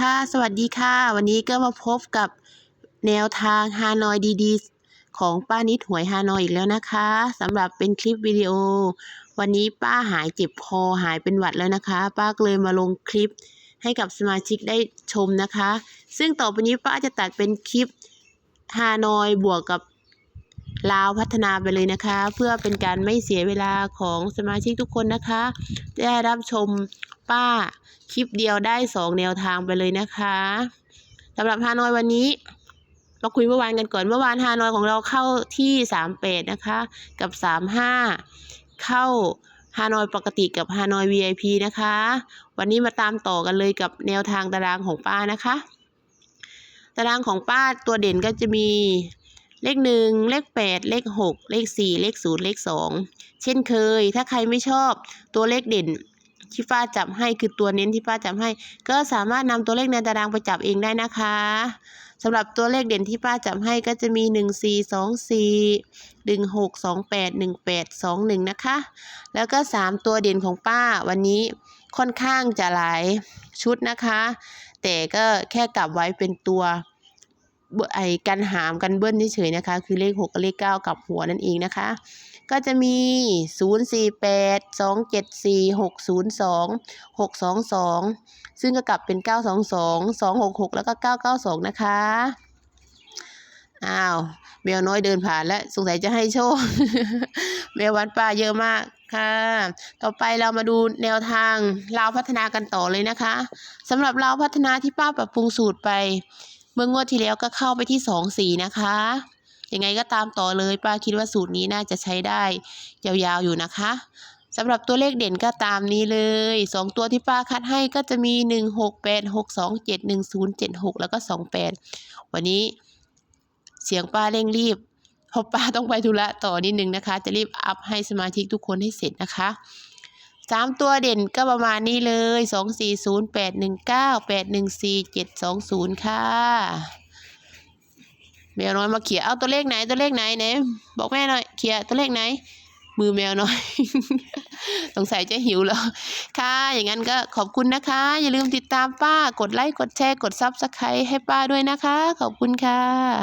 ค่ะ สวัสดีค่ะ วันนี้ก็มาพบกับแนวทางฮานอยดีๆ ของป้านิดหวยฮานอยอีกแล้วนะคะสำหรับเป็นคลิปวิดีโอ วันนี้ป้าหายเจ็บคอหายเป็นหวัดแล้วนะคะ ป้าก็เลยมาลงคลิปให้กับสมาชิกได้ชมนะคะ ซึ่งต่อไปนี้ป้าจะตัดเป็นคลิปฮานอยบวกกับลาวพัฒนาไปเลยนะคะ เพื่อเป็นการไม่เสียเวลาของสมาชิกทุกคนนะคะจะได้รับชม ป้า คลิปเดียวได้สองแนวทางไปเลยนะคะสำหรับฮานอยวันนี้มาคุยเมื่อวานกันก่อนเมื่อวานฮานอยของเราเข้าที่สามแปดนะคะ กับสามห้าเข้าฮานอยปกติกับฮานอย VIP นะคะ วันนี้มาตามต่อกันเลยกับแนวทางตารางของป้านะคะ ตารางของป้าตัวเด่นก็จะมีเลขหนึ่งเลขแปดเลขหกเลขสี่เลขศูนย์เลขสองเช่นเคย ถ้าใครไม่ชอบตัวเลขเด่น ที่ป้าจับให้คือตัวเน้นที่ป้าจับให้ ก็สามารถนำตัวเลขในตารางไปจับเองได้นะคะสำหรับตัวเลขเด่นที่ป้าจับให้ก็จะมีหนึ่งสี่สองสี่หนึ่งหกสองแปดหนึ่งแปดสองหนึ่งนะคะ แล้วก็สามตัวเด่นของป้าวันนี้ค่อนข้างจะหลายชุดนะคะ แต่ก็แค่กลับไว้เป็นตัวไอ้กันหามกันเบิ้ลเฉยๆนะคะ คือเลขหกกับเลขเก้ากับหัวนั่นเองนะคะ ก็จะมี 0 4 8 2 7 4 6 0 2 6 2 2 ซึ่งก็กลับเป็น 9 2 2 2 6 6 แล้วก็ 992 นะคะ อ้าวแมวน้อยเดินผ่านแล้วสงสัยจะให้โชคแมววัดป้าเยอะมากค่ะ ต่อไปเรามาดูแนวทางลาพัฒนากันต่อเลยนะคะสำหรับลาพัฒนาที่ป้าปรับปรุงสูตรไป เมื่องวดที่แล้วก็เข้าไปที่2 4นะคะ ยังไงก็ตามต่อเลยป้าคิดว่าสูตรนี้น่าจะใช้ได้ยาวๆอยู่นะคะสำหรับตัวเลขเด่นก็ตามนี้เลยสองตัวที่ป้าคัดให้ก็จะมีหนึ่งหกแปดหกสองเจ็ดหนึ่งศูนย์เจ็ดหกแล้วก็สองแปดวันนี้เสียงป้าเร่งรีบเพราะป้าต้องไปธุระต่อนิดนึงนะคะ จะรีบอัพให้สมาชิกทุกคนให้เสร็จนะคะสามตัวเด่นก็ประมาณนี้เลยสองสี่ศูนย์แปดหนึ่งเก้าแปดหนึ่งสี่เจ็ดสองศูนย์ค่ะ แมวน้อยมาเขี่ยเอาตัวเลขไหนตัวเลขไหนไหนบอกแม่หน่อยเขี่ยตัวเลขไหน มือแมวน้อย สงสัยจะหิวแล้ว ค่ะ อย่างนั้นก็ขอบคุณนะคะ อย่าลืมติดตามป้ากดไลค์กดแชร์กดซับสไครต์ให้ป้าด้วยนะคะ ขอบคุณค่ะ